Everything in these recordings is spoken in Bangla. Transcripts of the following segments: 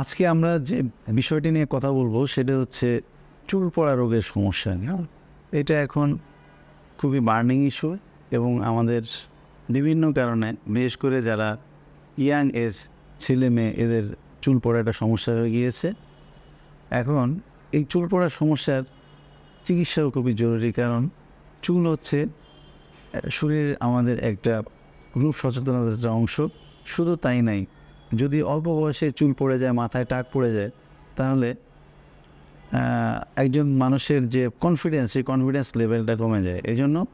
আজকে আমরা যে বিষয়টি নিয়ে কথা বলব সেটা হচ্ছে চুল পড়া রোগের সমস্যা হ্যাঁ এটা এখন খুবই বার্নিং ইস্যু এবং আমাদের বিভিন্ন কারণে, বিশেষ করে যারা ইয়াং এজ ছেলে মেয়ে, এদের চুল পড়া একটা সমস্যা হয়ে গিয়েছে। এখন এই চুল পড়ার সমস্যার চিকিৎসাও খুবই জরুরি কারণ চুল হচ্ছে শরীরের আমাদের একটা রূপ সচেতনতার অংশ। শুধু তাই নাই যদি অল্প বয়সে চুল পড়ে যায়, মাথায় টাক পড়ে যায়, তাহলে একজন মানুষের যে কনফিডেন্স সেই কনফিডেন্স লেভেলটা কমে যায়। এই জন্য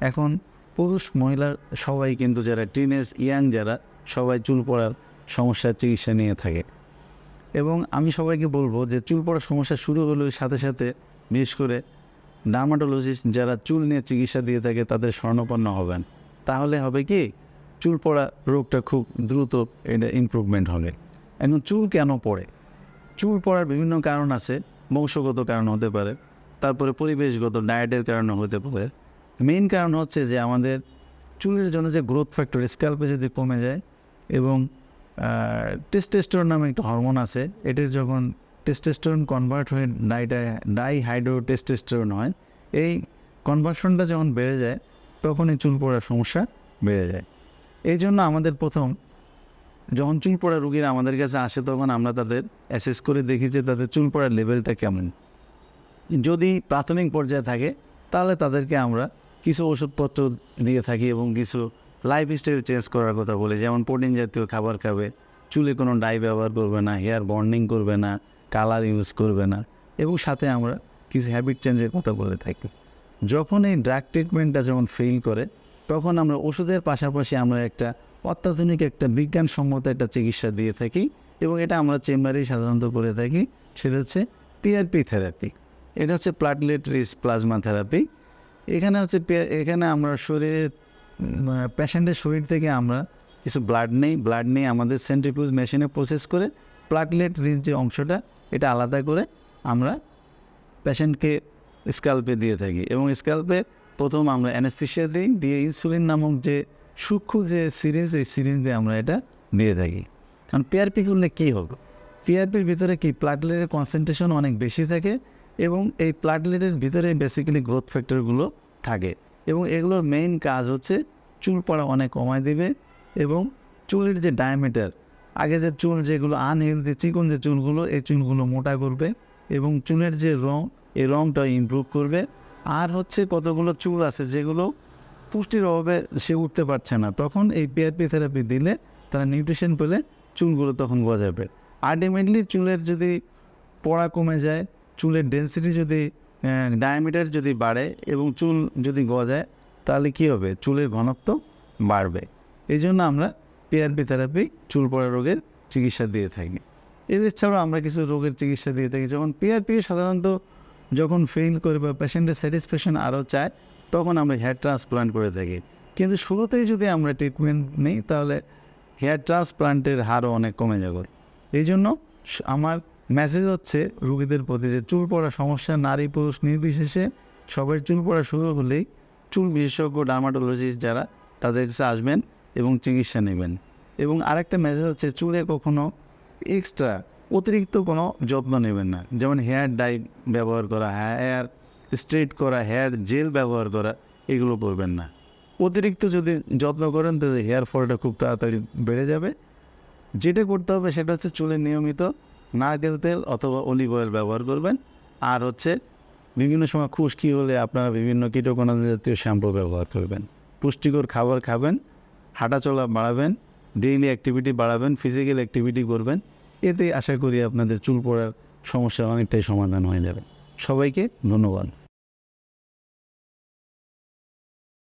এখন পুরুষ, মহিলা সবাই কিন্তু যারা টিনেজ ইয়াং যারা, সবাই চুল পড়ার সমস্যার চিকিৎসা নিয়ে থাকে। এবং আমি সবাইকে বলব যে চুল পড়ার সমস্যা শুরু হলে সাথে সাথে, বিশেষ করে ডার্মাটোলজিস্ট যারা চুল নিয়ে চিকিৎসা দিয়ে থাকে, তাদের স্বর্ণপন্ন হবেন। তাহলে হবে কি? চুল পড়া রোগটা খুব দ্রুত এটা ইমপ্রুভমেন্ট হবে। এখন চুল কেন পড়ে? চুল পড়ার বিভিন্ন কারণ আছে, বংশগত কারণ হতে পারে, তারপরে পরিবেশগত ডায়েটের কারণে হতে পারে। মেইন কারণ হচ্ছে যে আমাদের চুলের জন্য যে গ্রোথ ফ্যাক্টর স্ক্যাল্পে যদি কমে যায় এবং টেস্টেস্টোরন নামে একটা হরমোন আছে, এটার যখন টেস্টেস্টোরন কনভার্ট হয়ে ডাইটা ডাই হাইড্রো টেস্টেস্টোরন হয়, এই কনভার্সনটা যখন বেড়ে যায় তখন এই চুল পড়ার সমস্যা বেড়ে যায়। এই জন্য আমাদের প্রথম যখন চুল পড়া রুগীরা আমাদের কাছে আসে, তখন আমরা তাদের অ্যাসেস করে দেখি যে তাদের চুল পড়ার লেভেলটা কেমন। যদি প্রাথমিক পর্যায়ে থাকে, তাহলে তাদেরকে আমরা কিছু ওষুধপত্র দিয়ে থাকি এবং কিছু লাইফস্টাইল চেঞ্জ করার কথা বলি। যেমন প্রোটিন জাতীয় খাবার খাবে, চুলে কোনো ডাই ব্যবহার করবে না হেয়ার বর্নিং করবে না কালার ইউজ করবে না এবং সাথে আমরা কিছু হ্যাবিট চেঞ্জের কথা বলে থাকি। যখন এই ড্রাগ ট্রিটমেন্টটা যখন ফেল করে তখন আমরা ওষুধের পাশাপাশি আমরা একটা অত্যাধুনিক একটা বিজ্ঞানসম্মত একটা চিকিৎসা দিয়ে থাকি এবং এটা আমরা চেম্বারেই সাধারণত করে থাকি। সেটা হচ্ছে পিআরপি থেরাপি এটা হচ্ছে প্লাটলেট রিচ প্লাজমা থেরাপি এখানে হচ্ছে এখানে আমরা শরীরের পেশেন্টের শরীর থেকে আমরা কিছু ব্লাড নেই। ব্লাড নিয়ে আমাদের সেন্ট্রিফিউজ মেশিনে প্রসেস করে প্লাটলেট রিচ যে অংশটা, এটা আলাদা করে আমরা পেশেন্টকে স্ক্যাল্পে দিয়ে থাকি এবং স্ক্যাল্পে প্রথম আমরা অ্যানেস্থেশিয়া দিই, দিয়ে ইনসুলিন নামক যে সূক্ষ্ম যে সিরিজ এই সিরিজ দিয়ে আমরা এটা দিয়ে থাকি। কারণ পিআরপি করলে কী হবে? পিআরপির ভিতরে কি প্লাটলেটের কনসেন্ট্রেশন অনেক বেশি থাকে এবং এই প্লাটলেটের ভিতরে বেসিক্যালি গ্রোথ ফ্যাক্টরগুলো থাকে এবং এগুলোর মেইন কাজ হচ্ছে চুল পড়া অনেক কমায় দেবে এবং চুলের যে ডায়ামিটার আগে যে চুল যেগুলো আনহেলদি চিকন যে চুলগুলো, এই চুলগুলো মোটা করবে এবং চুলের যে রং, এই রংটা ইমপ্রুভ করবে আর হচ্ছে কতগুলো চুল আছে যেগুলো পুষ্টির অভাবে সে উঠতে পারছে না। তখন এই পিআরপি থেরাপি দিলে তারা নিউট্রিশন পেলে চুলগুলো তখন গজাবে। আলটিমেটলি চুলের যদি পড়া কমে যায়, চুলের ডেন্সিটি যদি ডায়ামিটার যদি বাড়ে এবং চুল যদি গজায়, তাহলে কী হবে? চুলের ঘনত্ব বাড়বে। এই জন্য আমরা পিআরপি থেরাপি চুল পড়া রোগের চিকিৎসা দিয়ে থাকি। এদের ছাড়াও আমরা কিছু রোগের চিকিৎসা দিয়ে থাকি। যখন পিআরপি সাধারণত যখন ফেল করে বা পেশেন্টের স্যাটিসফ্যাকশন আরও চায়, তখন আমরা হেয়ার ট্রান্সপ্লান্ট করে থাকি। কিন্তু শুরুতেই যদি আমরা ট্রিটমেন্ট নিই, তাহলে হেয়ার ট্রান্সপ্লান্টের হারও অনেক কমে যাবে। এই জন্য আমার মেসেজ হচ্ছে রুগীদের প্রতি যে চুল পড়া সমস্যা, নারী পুরুষ নির্বিশেষে সবার চুল পড়া শুরু হলেই চুল বিশেষজ্ঞ ডার্মাটোলজিস্ট যারা, তাদের কাছে আসবেন এবং চিকিৎসা নেবেন। এবং আরেকটা মেসেজ হচ্ছে চুলে কখনো এক্সট্রা অতিরিক্ত কোনো যত্ন নেবেন না। যেমন হেয়ার ডাই ব্যবহার করা, হেয়ার স্ট্রেট করা, হেয়ার জেল ব্যবহার করা, এগুলো করবেন না। অতিরিক্ত যদি যত্ন করেন, তাহলে হেয়ার ফলটা খুব তাড়াতাড়ি বেড়ে যাবে। যেটা করতে হবে সেটা হচ্ছে চুলে নিয়মিত নারকেল তেল অথবা অলিভ অয়েল ব্যবহার করবেন। আর হচ্ছে বিভিন্ন সময় খুশকি হলে আপনারা বিভিন্ন কীটকণা জাতীয় শ্যাম্পু ব্যবহার করবেন। পুষ্টিকর খাবার খাবেন, হাঁটাচলা বাড়াবেন, ডেইলি অ্যাক্টিভিটি বাড়াবেন, ফিজিক্যাল অ্যাক্টিভিটি করবেন। এতে আশা করি আপনাদের চুল পড়ার সমস্যা অনেকটাই সমাধান হয়ে যাবে। সবাইকে ধন্যবাদ।